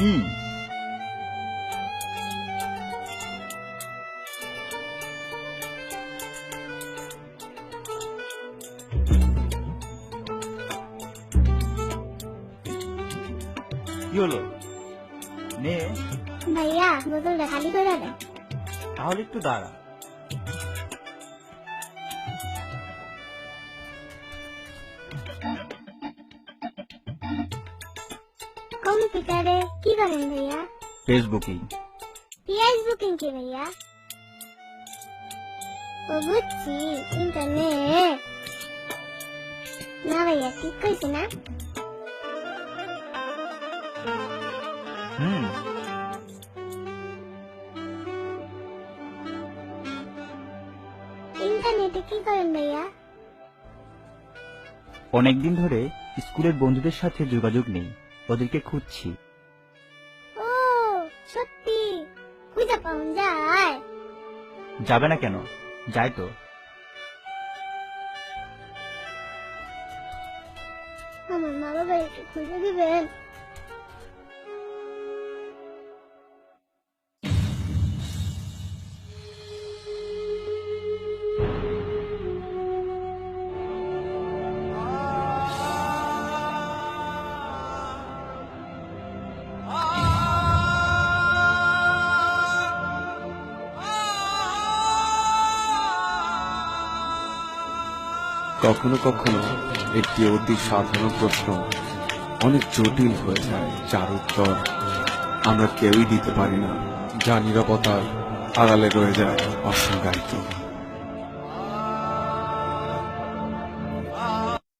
কি কি হলো? নে ভাইয়া বোতলটা খালি করে তাহলে একটু দাঁড়া। কম্পিউটারে কি করেন ভাইয়া? কি ভাইয়া? ও বুঝছি ইন্টারনেট না ভাইয়া ঠিক কইছি না। হুম। ইন্টারনেটে কি করেন ভাইয়া? অনেকদিন ধরে স্কুলের বন্ধুদের সাথে যোগাযোগ নেই। ওদেরকে খুঁজছি। ও সত্যি? খুঁজে পাওয়া যায়? যাবে না কেন? যাই তো। আমার মা বাবা একটু খুঁজে দিবেন? কখনো কখনো একটি অতি সাধারণ প্রশ্ন অনেক জটিল হয়ে যায়, যার উত্তর আমরা কেউই দিতে পারি না। যা নিরাপত্তার আড়ালে রয়ে যায় অসংজ্ঞায়িত